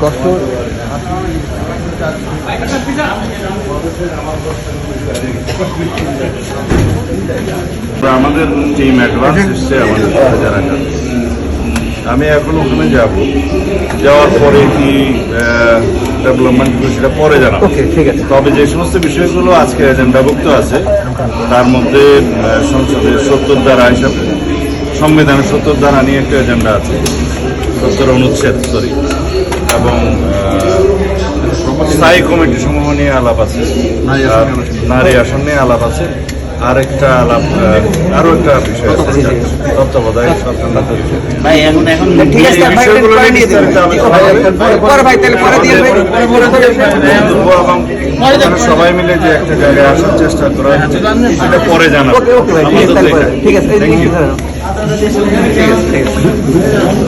কষ্ট আমাদের team advance এসছে আমাদের সাথে যারা আমি এখন ওখানে যাব। যাওয়ার পরে কি ডেভেলপমেন্ট সেটা পরে জানাব। ঠিক আছে। তবে যে সমস্ত বিষয়গুলো আজকে এজেন্ডাভুক্ত আছে তার মধ্যে সংসদের সত্তর দ্বারা হিসাবে সংবিধানের সত্তর দ্বারা নিয়ে একটা এজেন্ডা আছে। সত্তর অনুচ্ছেদ সরি এবং স্থায়ী কমিটি সমূহ নিয়ে আলাপ আছে। আর নারী আসন নিয়ে আলাপ আছে। আরেকটা আলাপ আহ, আরও একটা বিষয় আছে। তত্ত্বাবধায়ক সরকার আমরা সবাই মিলে যে একটা জায়গায় আসার চেষ্টা করা পরে জানাব। ঠিক আছে তাহলে পরে। ধরো। ঠিক আছে ঠিক আছে めちゃくちゃいいですね。